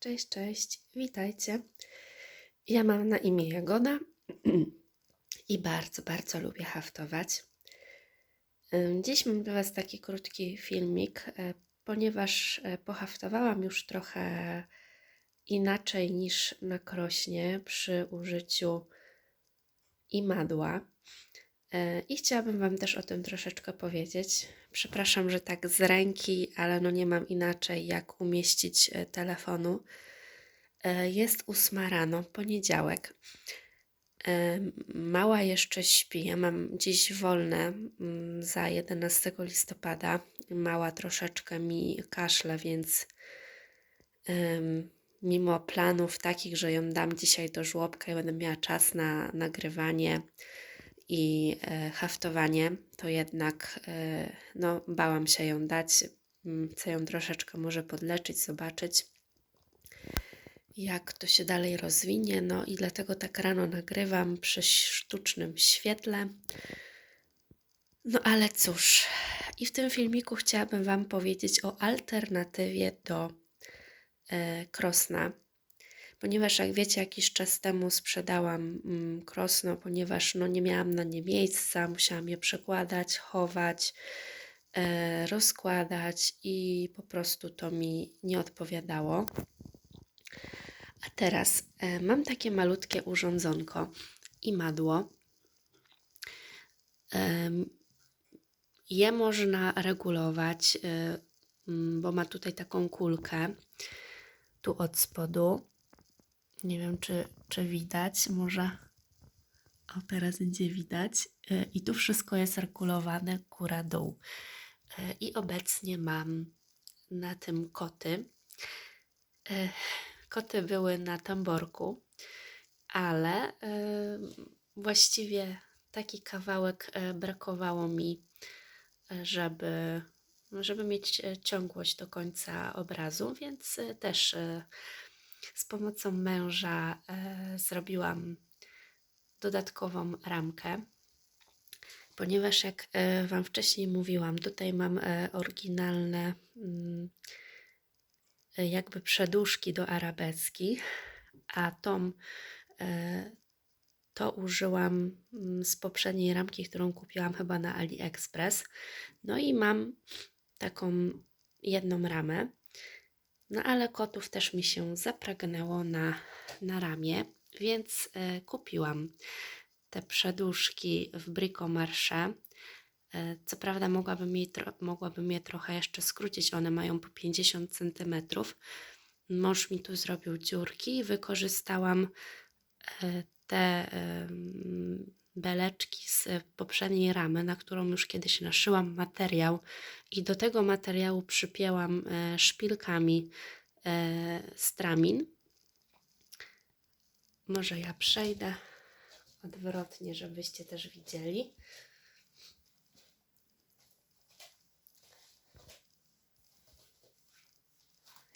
Cześć, cześć, witajcie. Ja mam na imię Jagoda i bardzo, bardzo lubię haftować. Dziś mam dla Was taki krótki filmik, e, ponieważ e, pohaftowałam już trochę inaczej niż na krośnie przy użyciu imadła. E, I chciałabym Wam też o tym troszeczkę powiedzieć. Przepraszam, że tak z ręki, ale no nie mam inaczej jak umieścić e, telefonu. E, Jest ósma rano, poniedziałek. Mała jeszcze śpi. Ja mam dziś wolne za 11 listopada. Mała troszeczkę mi kaszle, więc mimo planów takich, że ją dam dzisiaj do żłobka i będę miała czas na nagrywanie i e, haftowanie, to jednak e, no, bałam się ją dać. Mm, Chcę ją troszeczkę może podleczyć, zobaczyć jak to się dalej rozwinie. No i dlatego tak rano nagrywam przy sztucznym świetle. No ale cóż, i w tym filmiku chciałabym Wam powiedzieć o alternatywie do e, krosna. Ponieważ jak wiecie, jakiś czas temu sprzedałam mm, krosno, ponieważ no, nie miałam na nie miejsca, musiałam je przekładać, chować, e, rozkładać i po prostu to mi nie odpowiadało. A teraz e, mam takie malutkie urządzonko i madło. Em, Je można regulować, e, mm, bo ma tutaj taką kulkę tu od spodu. Nie wiem, czy, czy widać, może. O, teraz będzie widać. E, I tu wszystko jest regulowane góra-dół. E, I obecnie mam na tym koty. E, Koty były na tamborku, ale właściwie taki kawałek brakowało mi, żeby, żeby mieć ciągłość do końca obrazu, więc też z pomocą męża e, zrobiłam dodatkową ramkę. Ponieważ, jak e, Wam wcześniej mówiłam, tutaj mam e, oryginalne mm, e, jakby przeduszki do arabeski, a tą e, to użyłam mm, z poprzedniej ramki, którą kupiłam chyba na AliExpress. No i mam taką jedną ramę. No ale kotów też mi się zapragnęło na, na ramię, więc e, kupiłam te przeduszki w Bricomarché. E, Co prawda mogłabym je, mogłabym je trochę jeszcze skrócić, one mają po 50 cm. Mąż mi tu zrobił dziurki i wykorzystałam e, te em, beleczki z poprzedniej ramy, na którą już kiedyś naszyłam materiał i do tego materiału przypięłam e, szpilkami e, stramin. Może ja przejdę odwrotnie, żebyście też widzieli.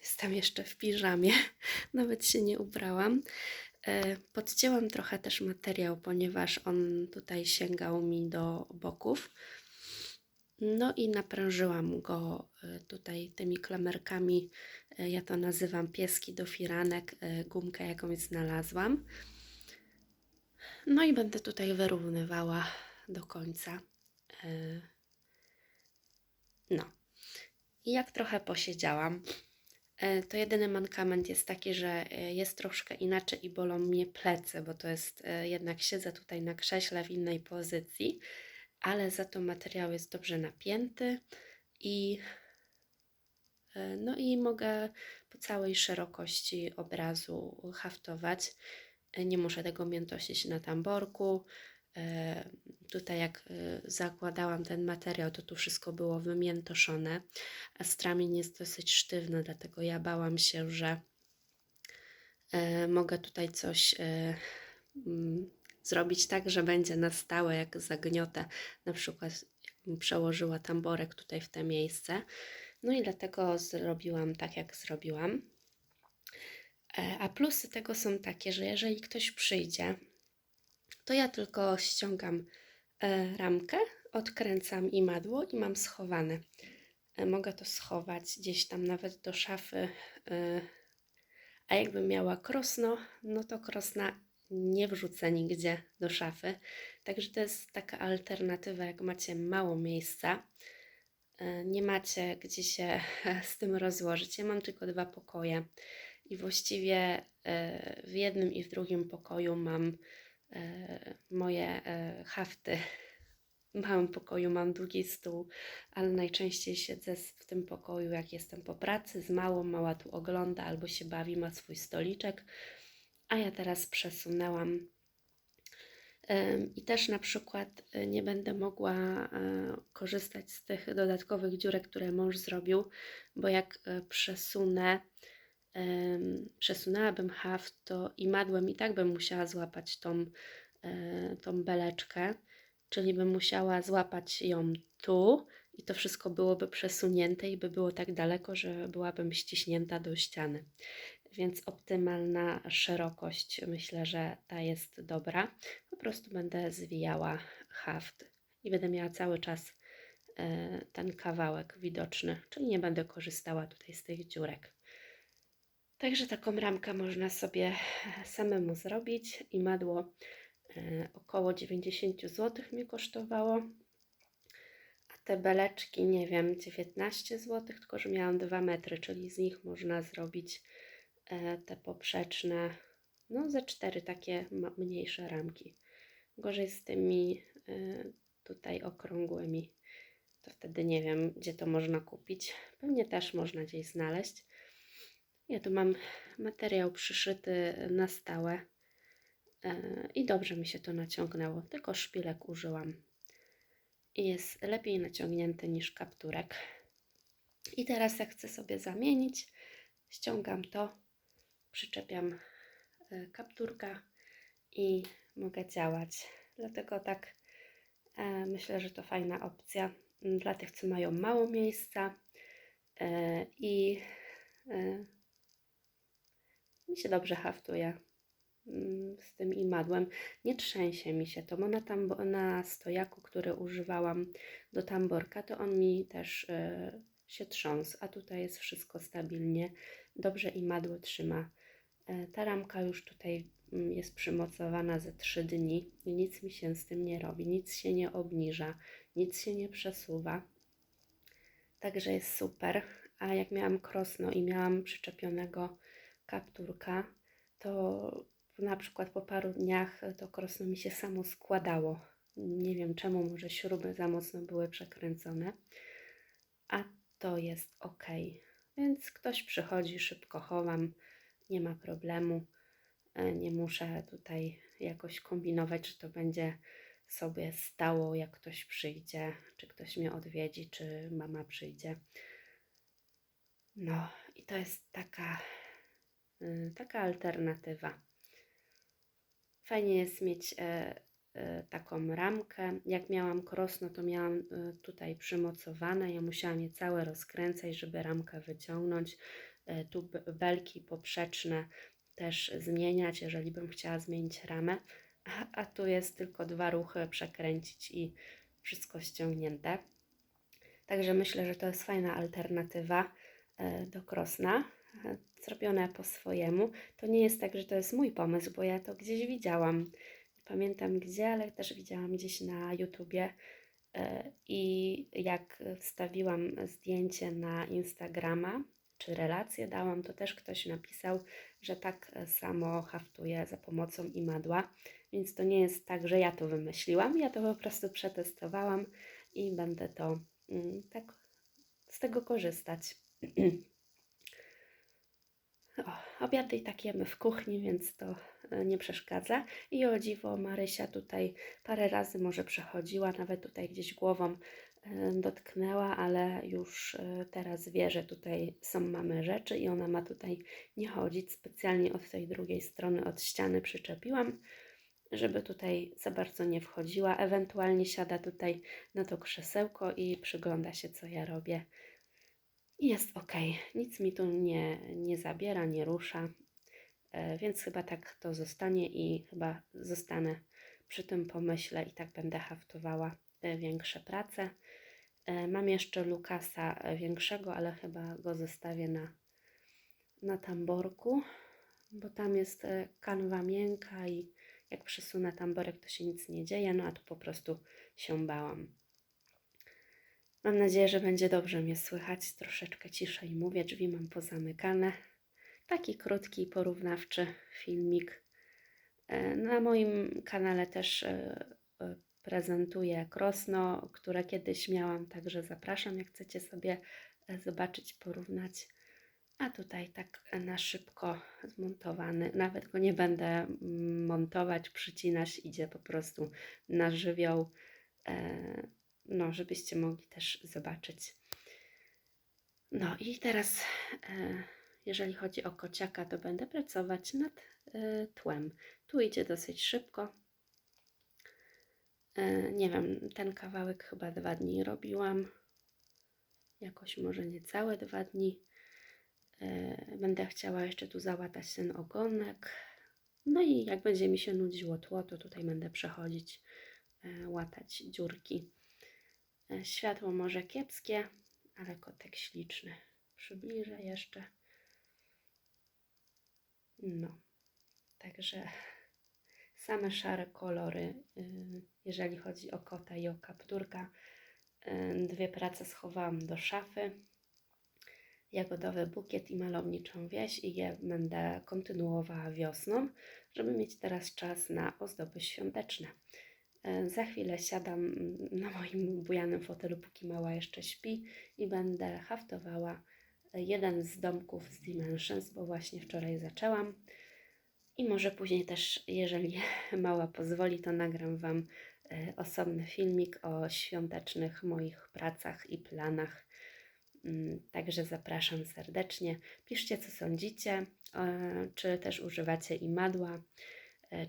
Jestem jeszcze w piżamie, nawet się nie ubrałam. E, Podcięłam trochę też materiał, ponieważ on tutaj sięgał mi do boków. No i naprężyłam go e, tutaj tymi klamerkami. e, Ja to nazywam pieski do firanek, gumkę jakąś znalazłam. No i będę tutaj wyrównywała do końca. No. I jak trochę posiedziałam, to jedyny mankament jest taki, że e, jest troszkę inaczej i bolą mnie plecy, bo to jest e, jednak siedzę tutaj na krześle w innej pozycji, ale za to materiał jest dobrze napięty i e, no i mogę po całej szerokości obrazu haftować. E, Nie muszę tego miętosić na tamborku. E, Tutaj jak e, zakładałam ten materiał, to tu wszystko było wymiętoszone, a stramin jest dosyć sztywny, dlatego ja bałam się, że e, mogę tutaj coś mm, zrobić tak, że będzie na stałe, jak zagniotę, na przykład przełożyła tamborek tutaj w te miejsce. No i dlatego zrobiłam tak, jak zrobiłam. A plusy tego są takie, że jeżeli ktoś przyjdzie, to ja tylko ściągam e, ramkę, odkręcam imadło i mam schowane. E, Mogę to schować gdzieś tam nawet do szafy, e, A jakbym miała krosno, no to krosna nie wrzucę nigdzie do szafy. Także to jest taka alternatywa, jak macie mało miejsca, nie macie gdzie się z tym rozłożyć. Ja mam tylko dwa pokoje i właściwie w jednym i w drugim pokoju mam moje e, hafty. W małym pokoju mam długi stół, ale najczęściej siedzę w tym pokoju, jak jestem po pracy, z małą, mała tu ogląda albo się bawi, ma swój stoliczek. A ja teraz przesunęłam Ym, I też na przykład nie będę mogła e, korzystać z tych dodatkowych dziurek, które mąż zrobił, bo jak e, przesunę, przesunęłabym haft, to i madłem i tak bym musiała złapać tą, e, tą beleczkę, czyli bym musiała złapać ją tu i to wszystko byłoby przesunięte i by było tak daleko, że byłabym ściśnięta do ściany więc optymalna szerokość myślę, że ta jest dobra. Po prostu będę zwijała haft i będę miała cały czas e, ten kawałek widoczny, czyli nie będę korzystała tutaj z tych dziurek. Także taką ramkę można sobie samemu zrobić i madło e, około 90 zł mi kosztowało. A te beleczki, nie wiem, 19 zł, tylko że miałam 2 metry, czyli z nich można zrobić e, te poprzeczne, no ze cztery takie ma- mniejsze ramki. Gorzej z tymi e, tutaj okrągłymi. To wtedy nie wiem, gdzie to można kupić. Pewnie też można gdzieś znaleźć. Ja tu mam materiał przyszyty na stałe e, i dobrze mi się to naciągnęło. Tylko szpilek użyłam i jest lepiej naciągnięty niż kapturek. I teraz jak chcę sobie zamienić, ściągam to, przyczepiam e, kapturka i mogę działać. Dlatego tak e, myślę, że to fajna opcja dla tych, co mają mało miejsca i mi się dobrze haftuje mm, z tym imadłem. Nie trzęsie mi się to, bo na, tambo- na stojaku, który używałam do tamborka, to on mi też e, się trząsł, a tutaj jest wszystko stabilnie. Dobrze imadło trzyma. E, Ta ramka już tutaj mm, jest przymocowana ze 3 dni i nic mi się z tym nie robi, nic się nie obniża, nic się nie przesuwa. Także jest super. A jak miałam krosno i miałam przyczepionego kapturka, to na przykład po paru dniach to krosno mi się samo składało. Nie wiem czemu, może śruby za mocno były przekręcone. A to jest ok. Więc ktoś przychodzi, szybko chowam, nie ma problemu. E, Nie muszę tutaj jakoś kombinować, czy to będzie sobie stało, jak ktoś przyjdzie, czy ktoś mnie odwiedzi, czy mama przyjdzie. No i to jest taka, taka alternatywa. Fajnie jest mieć e, e, taką ramkę. Jak miałam krosno, to miałam e, tutaj przymocowane. Ja musiałam je całe rozkręcać, żeby ramkę wyciągnąć. Tu be- belki poprzeczne też zmieniać, jeżeli bym chciała zmienić ramę. A, a tu jest tylko dwa ruchy przekręcić i wszystko ściągnięte. Także myślę, że to jest fajna alternatywa do krosna, zrobione po swojemu. To nie jest tak, że to jest mój pomysł, bo ja to gdzieś widziałam. Pamiętam gdzie, ale też widziałam gdzieś na YouTubie. e, I jak wstawiłam zdjęcie na Instagrama, czy relację dałam, to też ktoś napisał, że tak samo haftuje za pomocą imadła. Więc to nie jest tak, że ja to wymyśliłam. Ja to po prostu przetestowałam i będę to mm, tak z tego korzystać. O, obiady i tak jemy w kuchni, więc to e, nie przeszkadza. I o dziwo, Marysia tutaj parę razy może przechodziła, nawet tutaj gdzieś głową e, dotknęła, ale już e, teraz wie, że tutaj są mamy rzeczy i ona ma tutaj nie chodzić. Specjalnie od tej drugiej strony, od ściany przyczepiłam, żeby tutaj za bardzo nie wchodziła. Ewentualnie siada tutaj na to krzesełko i przygląda się, co ja robię. Jest ok, nic mi tu nie, nie zabiera, nie rusza, e, więc chyba tak to zostanie i chyba zostanę przy tym pomyśle i tak będę haftowała e, większe prace. E, Mam jeszcze Lukasa większego, ale chyba go zostawię na, na tamborku. bo tam jest kanwa miękka i jak przesunę tamborek, to się nic nie dzieje, no a tu po prostu się bałam. Mam nadzieję, że będzie dobrze mnie słychać. Troszeczkę ciszej mówię, drzwi mam pozamykane. Taki krótki, porównawczy filmik. E, Na moim kanale też e, e, prezentuję krosno, które kiedyś miałam, także zapraszam, jak chcecie sobie zobaczyć, porównać. A tutaj tak na szybko zmontowany. Nawet go nie będę mm, montować, przycinać, idzie po prostu na żywioł. No, żebyście mogli też zobaczyć. No i teraz, e, jeżeli chodzi o kociaka, to będę pracować nad e, tłem. Tu idzie dosyć szybko. E, Nie wiem, ten kawałek chyba dwa dni robiłam. Jakoś może niecałe dwa dni. Będę chciała jeszcze tu załatać ten ogonek. No i jak będzie mi się nudziło tło, to tutaj będę przechodzić, łatać dziurki. E, Światło może kiepskie, ale kotek śliczny. Przybliżę jeszcze. No, także same szare kolory, y, jeżeli chodzi o kota i o kapturka. Y, Dwie prace schowałam do szafy. Jagodowy bukiet i malowniczą wieś i je będę kontynuowała wiosną, żeby mieć teraz czas na ozdoby świąteczne. E, Za chwilę siadam na moim bujanym fotelu, póki mała jeszcze śpi i będę haftowała jeden z domków z Dimensions, bo właśnie wczoraj zaczęłam. I może później też, jeżeli mała pozwoli, to nagram Wam e, osobny filmik o świątecznych moich pracach i planach. Mm, Także zapraszam serdecznie. Piszcie, co sądzicie, e, czy też używacie imadła, e,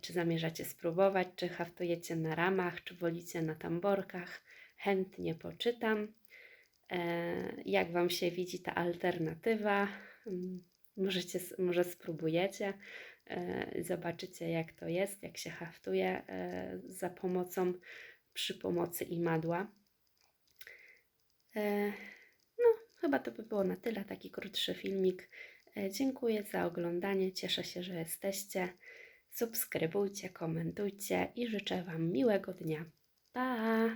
czy zamierzacie spróbować, czy haftujecie na ramach, czy wolicie na tamborkach. Chętnie poczytam. E, Jak Wam się widzi ta alternatywa? Mm, Możecie, może spróbujecie, e, zobaczycie jak to jest, jak się haftuje e, za pomocą, przy pomocy imadła. E, No, chyba to by było na tyle, taki krótszy filmik. E, Dziękuję za oglądanie, cieszę się, że jesteście. Subskrybujcie, komentujcie i życzę Wam miłego dnia. Pa!